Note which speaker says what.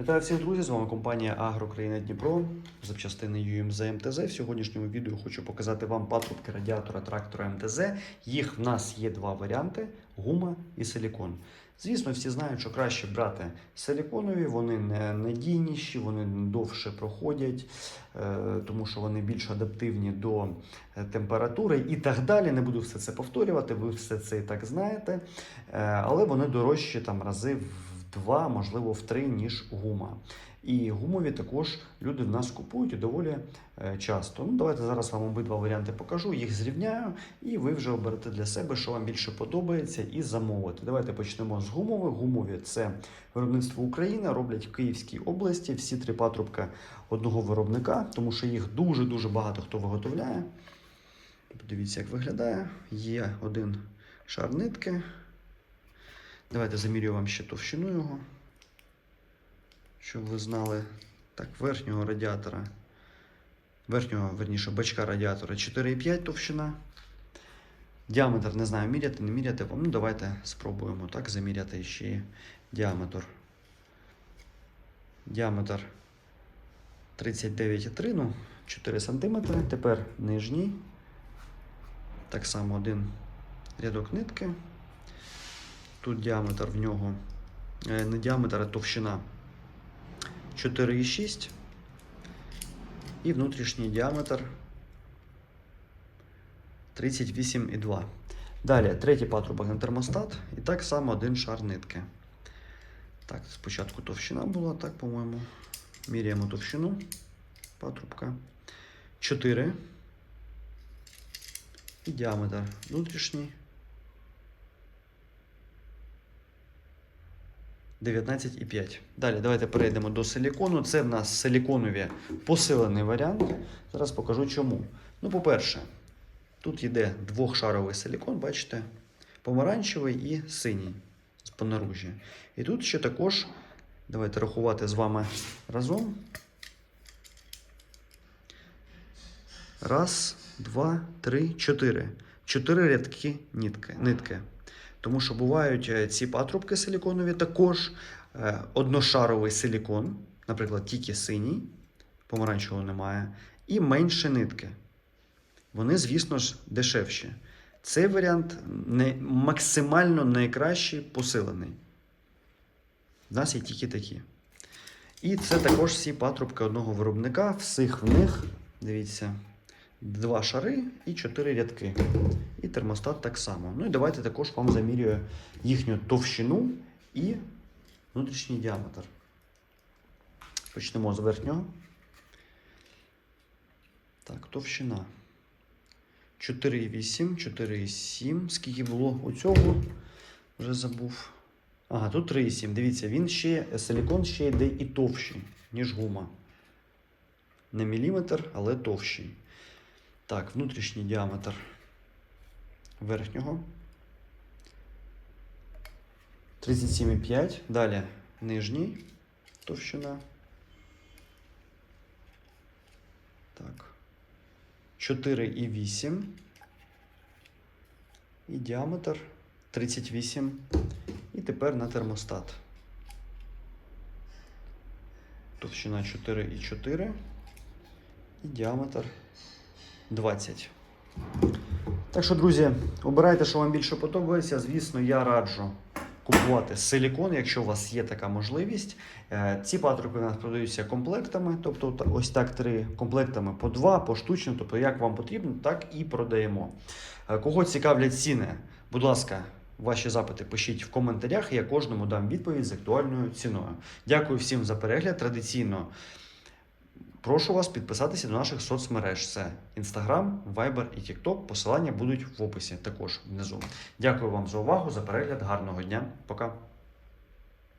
Speaker 1: Вітаю всіх друзі! З вами компанія Агрокраїна Дніпро, запчастини UMZ МТЗ. В сьогоднішньому відео хочу показати вам патрубки радіатора трактора МТЗ. Їх в нас є два варіанти: гума і силікон. Звісно, всі знають, що краще брати силіконові, вони не надійніші, вони довше проходять, е, тому що вони більш адаптивні до е, температури і так далі. Не буду все це повторювати, ви все це і так знаєте. Е, Але вони дорожчі там рази в два, можливо, в три, ніж гума. І гумові також люди в нас купують доволі е, часто. Ну, давайте зараз вам обидва варіанти покажу, їх зрівняю, і ви вже оберете для себе, що вам більше подобається, і замовите. Давайте почнемо з гумових. Гумові це виробництво України, роблять в Київській області. Всі три патрубка одного виробника, тому що їх дуже-дуже багато хто виготовляє. Подивіться, як виглядає. Є один шар нитки. Давайте замірюю вам ще товщину його, щоб ви знали. Так, верхнього радіатора, верхнього, верніше, бачка радіатора 4,5 товщина. Діаметр не знаю, міряти, не міряти. Ну, давайте спробуємо так заміряти ще діаметр. Діаметр 39,3, ну, 4 см. Тепер нижній. Так само один рядок нитки. Тут діаметр в нього, е, не діаметр, а товщина 4,6 і внутрішній діаметр 38,2. Далі третій патрубок на термостат і так само один шар нитки. Так, спочатку товщина була, так, по-моєму. Міряємо товщину патрубка. 4. І діаметр внутрішній 19,5. Далі давайте перейдемо до силікону. Це в нас силіконові посилений варіант. Зараз покажу чому. Ну, по-перше, тут йде двохшаровий силікон, бачите, помаранчевий і синій з понаружжя. І тут ще також, давайте рахувати з вами разом. Раз, два, три, чотири. Чотири рядки нитки. Тому що бувають е, ці патрубки силіконові також е, одношаровий силікон, наприклад, тільки синій, помаранчевого немає, і менше нитки. Вони, звісно ж, дешевші. Цей варіант не, максимально найкращий посилений. У нас є тільки такі. І це також всі патрубки одного виробника. Всіх в них, дивіться, два шари і чотири рядки. І термостат так само. Ну і давайте також вам замірюю їхню товщину і внутрішній діаметр. Почнемо з верхнього. Так, товщина. 4,8, 4,7. Скільки було у цього? Вже забув. Ага, тут 3,7. Дивіться, він ще, силікон ще йде і товщий, ніж гума. Не міліметр, але товщий. Так, внутрішній діаметр верхнього. 37,5. Далі нижній товщина. Так. 4,8. І діаметр 38. І тепер на термостат. Товщина 4,4. І діаметр 20. Так що, друзі, обирайте, що вам більше подобається. Звісно, я раджу купувати силікон, якщо у вас є така можливість. Е, Ці патрубки у нас продаються комплектами, тобто ось так три комплектами по два, поштучно, тобто як вам потрібно, так і продаємо. Е, Кого цікавлять ціни, будь ласка. Ваші запити пишіть в коментарях, я кожному дам відповідь з актуальною ціною. Дякую всім за перегляд. Традиційно Прошу вас підписатися до наших соцмереж. Це Instagram, Viber і TikTok. Посилання будуть в описі також внизу. Дякую вам за увагу, за перегляд. Гарного дня. Пока.